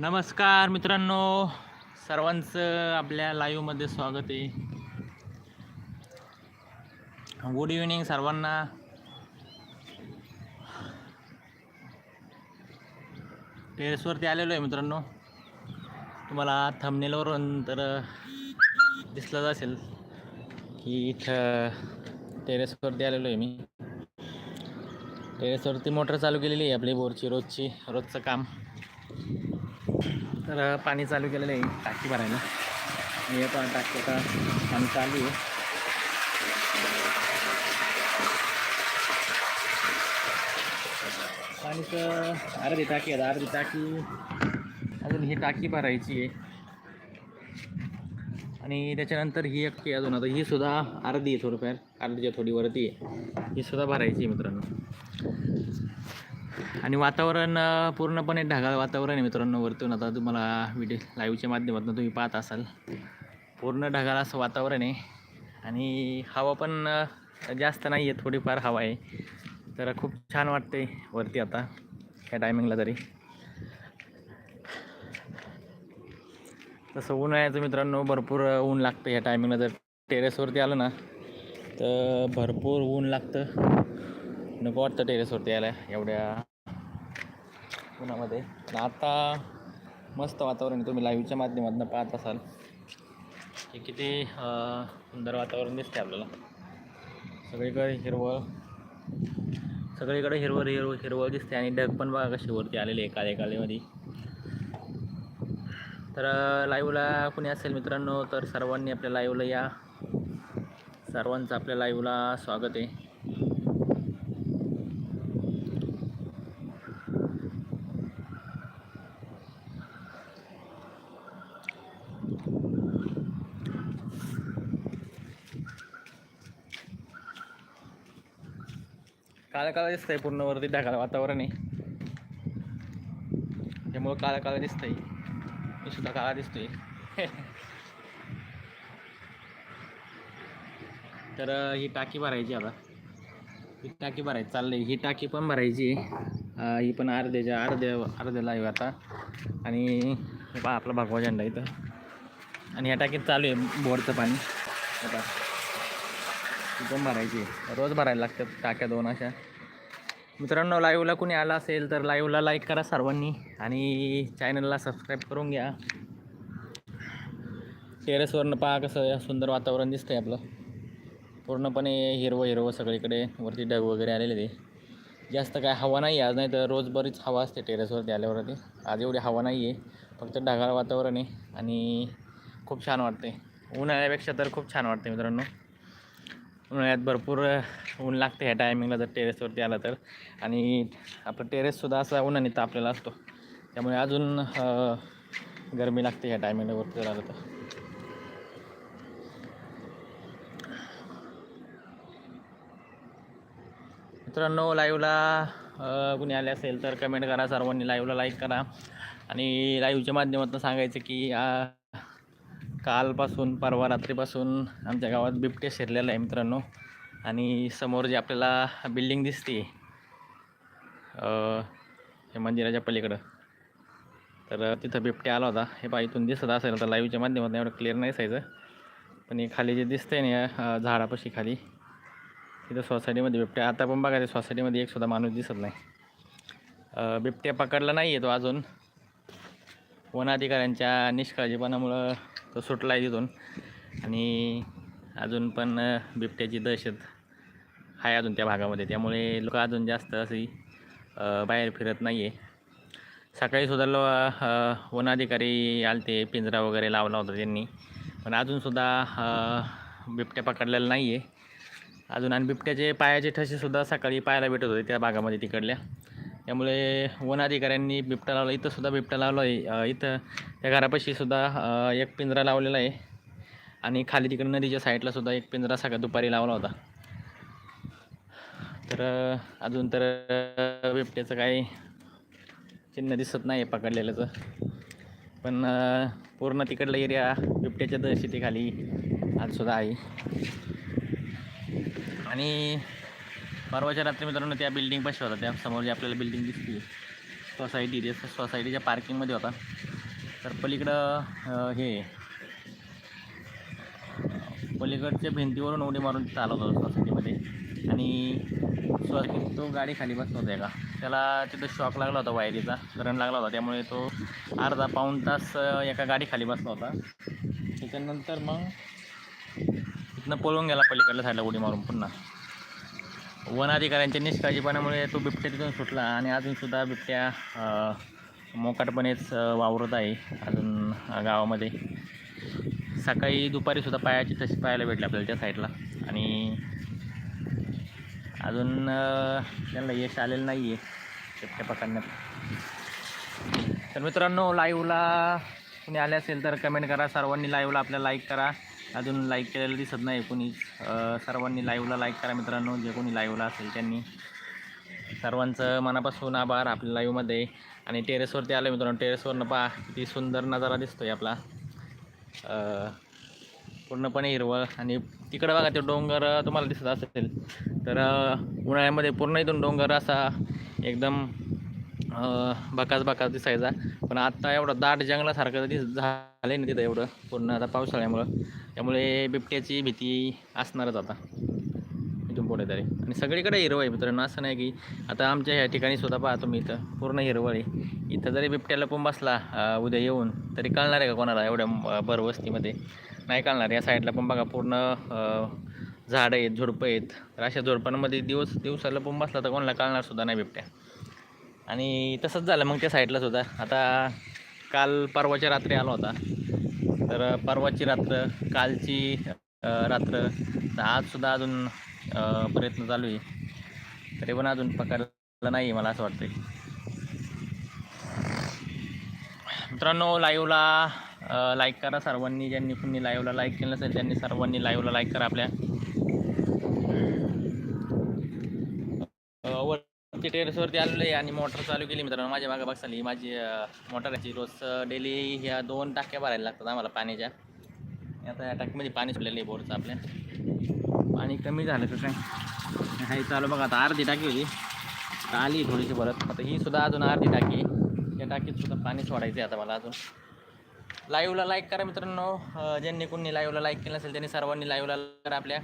नमस्कार मित्रांनो. सर्वांचं आपल्या लाईव्हमध्ये स्वागत आहे. गुड इव्हिनिंग सर्वांना. टेरेसवरती आलेलो आहे मित्रांनो. तुम्हाला थंबनेलवरून तर दिसलंच असेल की इथं टेरेसवरती आलेलो आहे मी. टेरेसवरती मोटर चालू केलेली आहे आपली बोरची रोजची रोजचं काम. तर पाणी चालू केलेलं आहे. टाकी भरायला. हे पण टाकी आता पाणी चालू आहे. पाणीचं अर्धी टाकी आहे अर्धी टाकी. अजून ही टाकी भरायची आहे. आणि त्याच्यानंतर ही एक की अजून. आता ही सुद्धा अर्धी आहे थोडंफार. अर्धीच्या थोडी वरती आहे. ही सुद्धा भरायची आहे मित्रांनो. आणि वातावरण पूर्णपणे ढगाळ वातावरण आहे मित्रांनो वरतून. आता तुम्हाला व्हिडिओ लाईव्हच्या माध्यमातून तुम्ही पाहत असाल. पूर्ण ढगाळ असं वातावरण आहे. आणि हवा पण जास्त नाही आहे थोडीफार हवा आहे. तर खूप छान वाटते वरती आता ह्या टायमिंगला तरी. तसं उन्हाळ्याचं मित्रांनो भरपूर ऊन लागतं ह्या टायमिंगला जर टेरेसवरती आलं ना तर भरपूर ऊन लागतं. नको वाटतं टेरेसवरती यायला एवढ्या. पुण्यामध्ये. आता मस्त वातावरण आहे. तुम्ही लाईव्हच्या माध्यमातून पाहत असाल. की किती सुंदर वातावरण दिसते आपल्याला. सगळीकडे हिरवळ. सगळीकडे हिरवळ हिरवळ हिरवळ दिसते आणि ढग पण बघा कशी वरती आलेली आहे काले कालेमध्ये तर लाईव्हला कुणी असेल मित्रांनो तर सर्वांनी आपल्या लाईव्हला या. सर्वांचं आपल्या लाईव्हला स्वागत आहे. काळं काळं दिसतंय पूर्ण वरती ढगाळ वातावरण आहे. त्यामुळं काळं काळं दिसतंय. मी सुद्धा काळा दिसतोय. तर ही टाकी भरायची आता. ही टाकी भरायची चाललंय. ही टाकी पण भरायची. आहे. ही पण अर्ध्याच्या अर्ध्या अर्ध्याला आहे आता. आणि बा पहा आपला भगवा झेंडा इथं. आणि ह्या टाकीत चालू आहे बोरचं पाणी. आता ती पण भरायची आहे. रोज भरायला लागतात टाक्या दोन अशा. मित्रांनो लाईव्हला कुणी आला असेल तर लाईव्हला लाईक करा सर्वांनी आणि चॅनलला सबस्क्राईब करून घ्या. टेरेसवरनं पहा कसं सुंदर वातावरण दिसतंय आपलं. पूर्णपणे हिरवं हिरवं सगळीकडे वरती ढग वगैरे आलेले ते. जास्त काय हवा नाही आहे आज नाही तर रोज बरीच हवा असते टेरेसवरती आल्यावरती. आज एवढी हवा नाही आहे फक्त ढगाळ वातावरण आहे आणि खूप छान वाटते उन्हाळ्यापेक्षा तर खूप छान वाटते मित्रांनो. उन्हाळ्यात भरपूर ऊन लागते ह्या टायमिंगला जर टेरेसवरती आला तर. आणि आपलं टेरेससुद्धा असा उन्हाने तापलेला असतो. त्यामुळे अजून गरमी लागते ह्या टायमिंगला वरती जर आलं तर. मित्रांनो लाईव्हला कुणी आले असेल तर कमेंट करा. सर्वांनी लाईव्हला लाईक करा. आणि लाईव्हच्या माध्यमातून सांगायचं की कालपासून परवा रात्रीपासून आमच्या गावात बिबटे शिरलेला आहे मित्रांनो. आणि समोर जे आपल्याला बिल्डिंग दिसते हे मंदिराच्या पलीकडं. तर तिथं बिबट्या आला होता. हे पहा इथून दिसत असेल तर लाईव्हच्या माध्यमातून एवढं क्लिअर नाही असायचं पण हे खाली जे दिसतंय ना झाडापाशी खाली तिथं सोसायटीमध्ये बिबट्या. आता पण बघा ते सोसायटीमध्ये एकसुद्धा माणूस दिसत नाही. बिबट्या पकडला नाही आहे तो अजून. वन अधिकाऱ्यांच्या निष्काळजीपणामुळं तो सुटला आहे तिथून. आणि अजून पण बिबट्याची दहशत आहे अजून त्या भागामध्ये. त्यामुळे लोक अजून जास्त अशी बाहेर फिरत नाही आहे सकाळी सुद्धा लो अं, वन अधिकारी आलते पिंजरा वगैरे लावला होता त्यांनी. पण अजूनसुद्धा बिबट्या पकडलेला नाही आहे अजून आणि बिबट्याचे पायाचे ठसेसुद्धा सकाळी पाहायला भेटत होते त्या भागामध्ये तिकडल्या. त्यामुळे वन अधिकाऱ्यांनी बिबटा लावला. इथं सुद्धा बिबटा लावला आहे. इथं त्या घरापाशी सुद्धा एक पिंजरा लावलेला आहे. आणि खाली तिकडे नदीच्या साईडला सुद्धा एक पिंजरा सगळा दुपारी लावला होता. तर अजून तर बिबट्याचं काही चिन्ह दिसत नाही आहे पकडलेल्याचं. पण पूर्ण तिकडला एरिया बिबट्याच्या दहशतीखाली आजसुद्धा आहे. आणि परवाच्या रात्री मित्रांनो त्या बिल्डिंग पाशी होता. त्या समोर जी आपल्याला बिल्डिंग दिसते सोसायटी ते सोसायटीच्या पार्किंगमध्ये होता. तर पलीकडं हे पलीकडच्या भिंतीवरून उडी मारून चालवत होता सोसायटीमध्ये आणि सोसायटीत तो गाडी खाली बसला होता का त्याला तिथं शॉक लागला होता वायरीचा करंट लागला होता. त्यामुळे तो अर्धा पाऊण तास एका गाडी खाली बसला होता. त्याच्यानंतर मग तिथनं पळून गेला पलीकडल्या साईडला उडी मारून पुन्हा. वन अधिकाऱ्यांच्या निष्काळजीपणामुळे तो बिबट्या तिथून सुटला आणि अजूनसुद्धा बिबट्या मोकाटपणेच वावरत आहे अजून गावामध्ये. सकाळी दुपारीसुद्धा पायाची तशी पाहायला भेटली आपल्याला त्या साईडला आणि अजून त्यांना यश आलेलं नाही आहे बिबट्या पकडण्यात. तर मित्रांनो लाईव्हला कुणी आले असेल तर कमेंट करा. सर्वांनी लाईव्हला आपल्याला लाईक करा. अजून लाईक केलेलं दिसत नाही. कोणी सर्वांनी लाईव्हला लाईक करा मित्रांनो. जे कोणी लाईव्हला असेल त्यांनी. सर्वांचं मनापासून आभार आपल्या लाईव्हमध्ये आणि टेरेसवरती आलं मित्रांनो. टेरेसवरनं पहा किती सुंदर नजारा दिसतोय आपला. पूर्णपणे हिरवळ आणि तिकडं बघा ते डोंगर तुम्हाला दिसत असेल. तर उन्हाळ्यामध्ये पूर्ण इथून डोंगर असा एकदम बकाच बकास बकास दिसायचा. पण आता एवढं दाट जंगलासारखं दिस झालं ना तिथं एवढं. पूर्ण आता पावसाळ्यामुळं त्यामुळे बिबट्याची भीती असणारच आता. इथून पुढे तरी. आणि सगळीकडे हिरवळ आहे मित्रांनो. असं नाही की आता आमच्या ह्या ठिकाणी सुद्धा पाहतो मी इथं. पूर्ण हिरवळ आहे. इथं जरी बिबट्याला पण बसला उद्या येऊन तरी कळणार आहे का कोणाला एवढ्या अं, भरवस्तीमध्ये नाही कळणार. या साईडला पण बघा पूर्ण झाडं आहेत झुडपं आहेत. तर अशा झुडपांमध्ये दिवस दिवसाला पण बसला तर कोणाला कळणार सुद्धा नाही बिबट्या. आणि तसंच झालं मग त्या साईडला सुद्धा आता काल परवाच्या रात्री आला होता. तर परवाची रात्र कालची रात्र. आजसुद्धा अजून प्रयत्न चालू आहे. तरी पण अजून पकडलं नाही मला असं वाटतंय. मित्रांनो लाईव्हला लाईक करा. सर्वांनी ज्यांनी कुणी लाईव्हला लाईक केलं असेल त्यांनी सर्वांनी लाईव्हला लाईक करा आपल्या. वरती टेरेसवरती आलेलो आहे आणि मोटर चालू केली मित्रांनो. माझ्या मागे बघसाली माझी मोटरची रोज डेली ह्या दोन टाक्या भरायला लागतात आम्हाला पाण्याच्या. आता या टाकीमध्ये पाणी सोडलेलं आहे बोरचं आपल्या. पाणी कमी झालं का काय? हाय चालू बघा आता अर्धी टाकी होती. आली थोडीशी परत. आता ही सुद्धा अजून अर्धी टाकी या टाकीत सुद्धा पाणी सोडायचं आहे आता मला अजून. लाईव्हला लाईक करा मित्रांनो. ज्यांनी कोणी लाईव्हला लाईक केलं असेल त्यांनी सर्वांनी लाईव्हला करा आपल्या.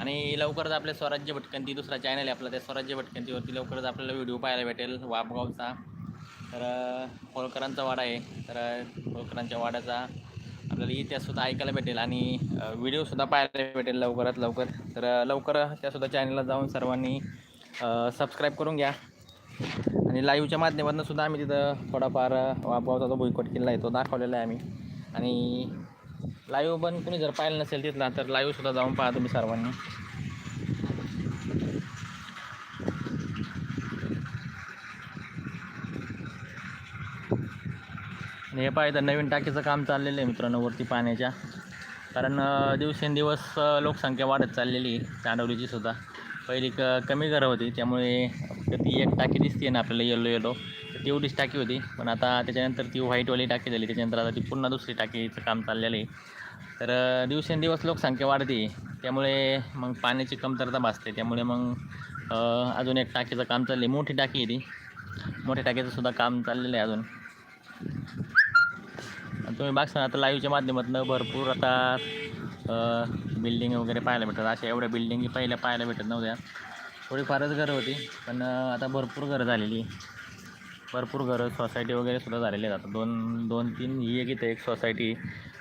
आणि लवकरच आपले स्वराज्य भटकंती दुसरा चॅनल आहे आपला त्या स्वराज्य भटकंतीवरती लवकरच आपल्याला व्हिडिओ पाहायला भेटेल वापगावचा तर होळकरांचा वाडा आहे. तर होळकरांच्या वाड्याचा आपल्याला इतिहाससुद्धा ऐकायला भेटेल आणि व्हिडिओसुद्धा पाहायला भेटेल लवकरात लवकर. तर लवकर त्यासुद्धा चॅनलला जाऊन सर्वांनी सबस्क्राईब करून घ्या. आणि लाईव्हच्या माध्यमातून सुद्धा आम्ही तिथं थोडाफार वापगावचा जो भुईकोट किल्ला आहे तो दाखवलेला आहे आम्ही. आणि लाईव्ह पण कुणी जर पाहिलं नसेल तिथला तर लाईव्हसुद्धा जाऊन पाहा तुम्ही सर्वांनी. आणि हे पाहिजे नवीन टाकीचं काम चाललेलं आहे मित्रांनो वरती पाण्याच्या. कारण दिवसेंदिवस लोकसंख्या वाढत चाललेली आहे चांडवलीची सुद्धा. पहिली क कमी घरं होती त्यामुळे ती एक टाकी दिसते ना आपल्याला येलो येलो तेवढीच टाकी होती. पण आता त्याच्यानंतर ती व्हाईटवाली टाकी झाली. त्याच्यानंतर आता ती पुन्हा दुसरी टाकीचं काम चाललेलं आहे. तर दिवसेंदिवस लोकसंख्या वाढते. त्यामुळे मग पाण्याची कमतरता भासते. त्यामुळे मग अजून एक टाकीचं काम चाललं आहे मोठी टाकी आहे ती. मोठ्या टाकीचं सुद्धा काम चाललेलं आहे अजून. तुम्ही बघता आता लाईव्हच्या माध्यमातून भरपूर आता बिल्डिंग वगैरे पाहायला भेटतात. अशा एवढ्या बिल्डिंगी पहिल्या पाहायला भेटत नव्हत्या. थोडीफारच घरं होती. पण आता भरपूर घरं झालेली भरपूर घरं सोसायटी वगैरे सुद्धा झालेले आहेत. दोन दोन तीन ही एक इथं एक सोसायटी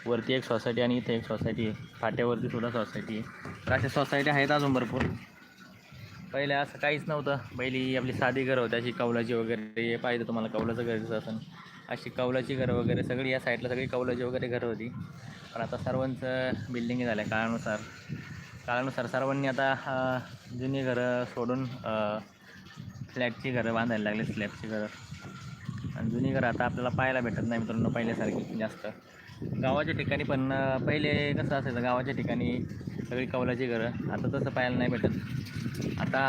वरती एक सोसायटी आणि इथं एक सोसायटी फाट्यावरती सुद्धा सोसायटी तर अशा सोसायटी आहेत अजून भरपूर. पहिले असं काहीच नव्हतं. पहिली आपली साधी घरं होती. अशी कौलाची वगैरे हे पाहिजे तुम्हाला कौलाचं घर दिसत असेल. अशी कौलाची घरं वगैरे सगळी या साईडला सगळी कौलाची वगैरे घरं होती. पण आता सर्वांचं बिल्डिंग झाल्या काळानुसार. काळानुसार सर्वांनी आता जुनी घरं सोडून फ्लॅटची घरं बांधायला लागले स्लॅबची घरं. आणि जुनी घरं आता आपल्याला पाहायला भेटत नाही मित्रांनो पहिल्यासारखी जास्त. गावाच्या ठिकाणी पण पहिले कसं असायचं गावाच्या ठिकाणी सगळी कौलाची घरं. आता तसं पाहायला नाही भेटत. आता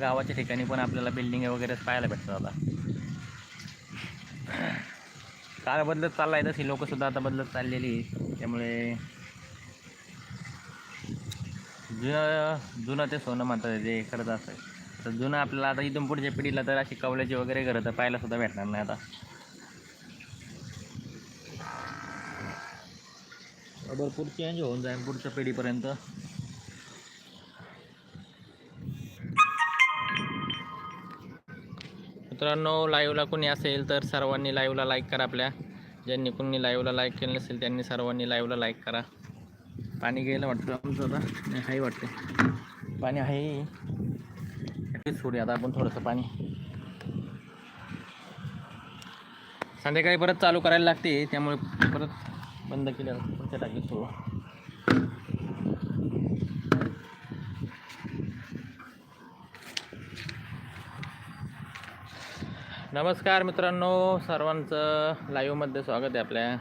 गावाच्या ठिकाणी पण आपल्याला बिल्डिंग वगैरेच पाहायला भेटतात आता. काळ बदलत चालला आहे तशी लोकंसुद्धा आता बदलत चाललेली त्यामुळे जुनं जुनं ते सोनं म्हणतात ते खरंच असं तर जुनं आपल्याला आता इथून पुढच्या पिढीला तर अशी कवल्याची वगैरे घरं तर पाहायला सुद्धा भेटणार नाही आता. भरपूर चेंज होऊन जाईल पुढच्या पिढीपर्यंत. मित्रांनो लाईव्हला कोणी असेल तर सर्वांनी लाईव्हला लाईक करा आपल्या. ज्यांनी कोणी लाईव्हला लाईक केलं नसेल त्यांनी सर्वांनी लाईव्हला लाईक करा. पाणी गेलं वाटतं आमचं आता. हाय वाटते पाणी आहे. सोडूया आता आपण थोडंसं पाणी. संध्याकाळी परत चालू करायला लागते त्यामुळे परत बंद केल्या पुढच्या टाकीत सोडू. नमस्कार मित्रांनो सर्वांचं लाईव्हमध्ये स्वागत आहे आपल्या.